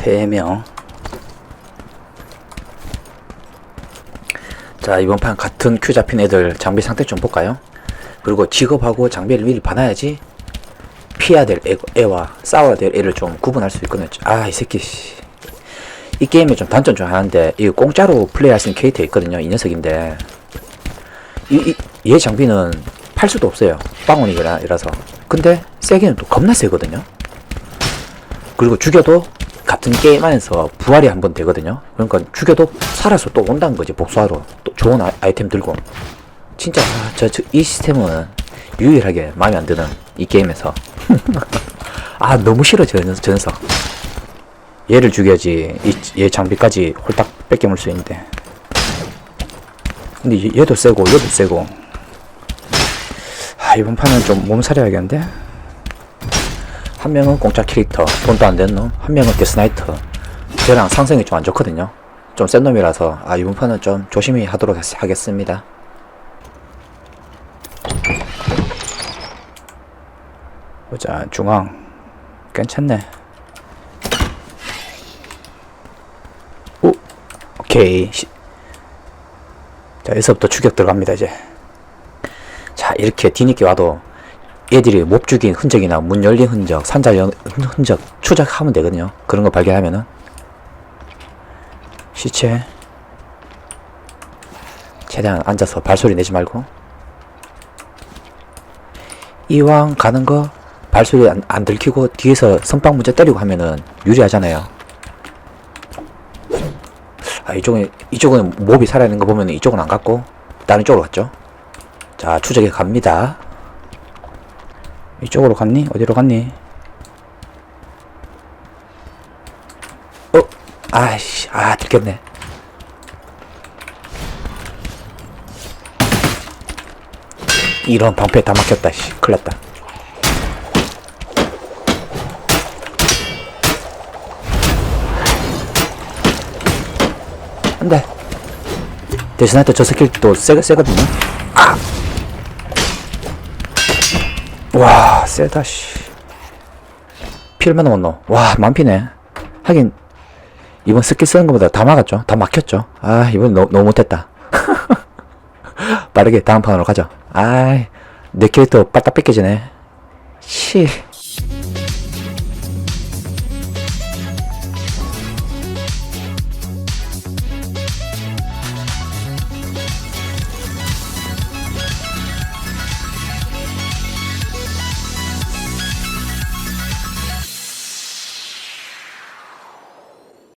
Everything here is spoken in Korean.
3명. 자, 이번 판 같은 큐 잡힌 애들 장비 상태 좀 볼까요? 그리고 직업하고 장비를 미리 받아야지 피해야 될 애, 애와 싸워야 될 애를 좀 구분할 수 있거든요. 아, 이 새끼, 씨. 이 게임에 좀 단점 중 하나인데, 이 공짜로 플레이할 수 있는 캐릭터 있거든요. 이 녀석인데. 이, 이, 얘 장비는 팔 수도 없어요. 빵원이라서. 근데 세기는 또 겁나 세거든요. 그리고 죽여도 같은 게임 안에서 부활이 한 번 되거든요. 그러니까 죽여도 살아서 또 온다는 거지, 복수하러. 또 좋은 아, 아이템 들고. 진짜, 아, 저, 저, 이 시스템은 유일하게 마음에 안 드는 이 게임에서. 아, 너무 싫어, 저, 녀- 저 녀석. 얘를 죽여야지, 이, 얘 장비까지 홀딱 뺏겨물 수 있는데. 근데 얘- 얘도 세고, 얘도 세고. 아, 이번 판은 좀 몸살해야겠는데? 한 명은 공짜 캐릭터, 돈도 안 되는 놈, 한 명은 데스나이터. 쟤랑 상성이 좀 안 좋거든요. 좀 센 놈이라서, 아, 이번 판은 좀 조심히 하도록 하- 하겠습니다. 보자, 중앙. 괜찮네. 오, 오케이. 시- 자, 여기서부터 추격 들어갑니다, 이제. 자, 이렇게 뒤늦게 와도 얘들이 못 죽인 흔적이나 문 열린 흔적, 산자 연, 흔- 흔적 추적하면 되거든요. 그런 거 발견하면은 시체 최대한 앉아서 발소리 내지 말고 이왕 가는 거 발소리 안, 안 들키고 뒤에서 선빵 문제 때리고 하면은 유리하잖아요. 아 이쪽은 이쪽은 몹이 살아있는 거 보면 이쪽은 안 갔고 다른 쪽으로 갔죠. 자 추적해 갑니다. 이쪽으로 갔니? 어디로 갔니? 어? 아이씨, 아, 들켰네. 이런 방패 다 막혔다, 씨. 큰일 났다. 안 돼. 대신한테 저 스킬 또 세, 세거든요. 아! 와, 세다, 씨. 피 얼마나 못넣 와, 만피네. 하긴, 이번 스킬 쓰는 것보다 다 막았죠. 다 막혔죠. 아, 이번 너, 너무 못했다. 빠르게 다음 판으로 가죠. 아이, 내 캐릭터 빠딱 뺏겨지네. 씨.